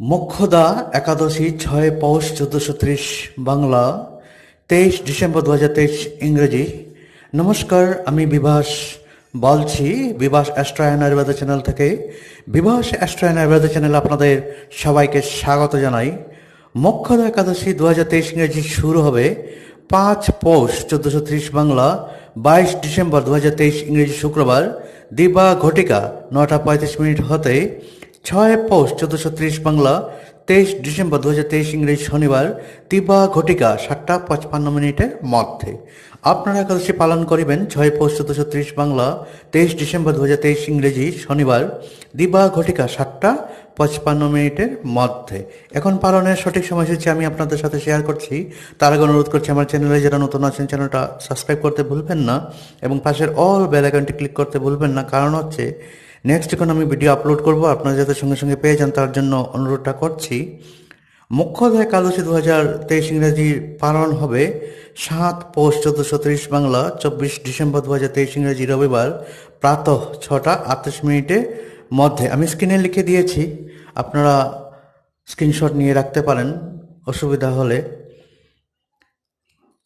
মোক্ষদা একাদশী ছয় পৌষ চোদ্দশো ত্রিশ বাংলা, তেইশ ডিসেম্বর দু তেইশ ইংরেজি। নমস্কার, আমি বিভাস বলছি, বিভাস অ্যাস্ট্রয়ান আয়ুর্বেদ চ্যানেল থেকে। বিভাস অ্যাস্ট্রয়ান আয়ুর্বেদ চ্যানেলে আপনাদের সবাইকে স্বাগত জানাই। মোক্ষদা একাদশী দু হাজার তেইশ ইংরেজি শুরু হবে পাঁচ পৌষ চোদ্দশো ত্রিশ বাংলা, বাইশ ডিসেম্বর দু তেইশ ইংরেজি শুক্রবার। দিবা ঘটিকা নটা পঁয়ত্রিশ মিনিট হতে ছয় পৌষ চোদ্দশো ত্রিশ বাংলা, তেইশ ডিসেম্বর দু তেইশ ইংরেজি শনিবার দিবা ঘটিকা সাতটা পঁচপান্ন মিনিটের মধ্যে। আপনারা একাদশী পালন করিবেন, ছয় পৌষ চোদ্দশো ত্রিশ বাংলা, তেইশ ডিসেম্বর দু হাজার তেইশ ইংরেজি শনিবার দিবা ঘটিকা সাতটা পঁচপান্ন মিনিটের মধ্যে। এখন পালনের সঠিক সময়সূচি আমি আপনাদের সাথে শেয়ার করছি। তার আগে অনুরোধ করছি, আমার চ্যানেলে যারা নতুন আছেন চ্যানেলটা সাবস্ক্রাইব করতে ভুলবেন না এবং পাশের অল বেল আইকনটি ক্লিক করতে ভুলবেন না। কারণ হচ্ছে নেক্সট যখন আমি ভিডিও আপলোড করব। আপনারা যাতে সঙ্গে সঙ্গে পেয়ে যান, তার জন্য অনুরোধটা করছি। মুখ্যধায় একাদশী দু হাজার তেইশ ইংরেজি পালন হবে সাত পৌষ চোদ্দশো ত্রিশ বাংলা, চব্বিশ ডিসেম্বর দু হাজার তেইশ ইংরেজি রবিবার প্রাতঃ ছটা আটত্রিশ মিনিটে মধ্যে। আমি স্ক্রিনে লিখে দিয়েছি। আপনারা স্ক্রিনশট নিয়ে রাখতে পারেন, অসুবিধা হলে।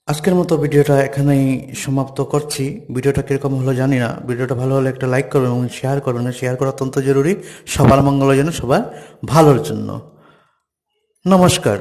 আজকের মতো ভিডিওটা এখানেই সমাপ্ত করছি। ভিডিওটা কীরকম হলো জানি না। ভিডিওটা ভালো হলে একটা লাইক করবেন এবং শেয়ার করবেন। শেয়ার করা অত্যন্ত জরুরি। সবার মঙ্গলের জন্য, সবার ভালোর জন্য। নমস্কার।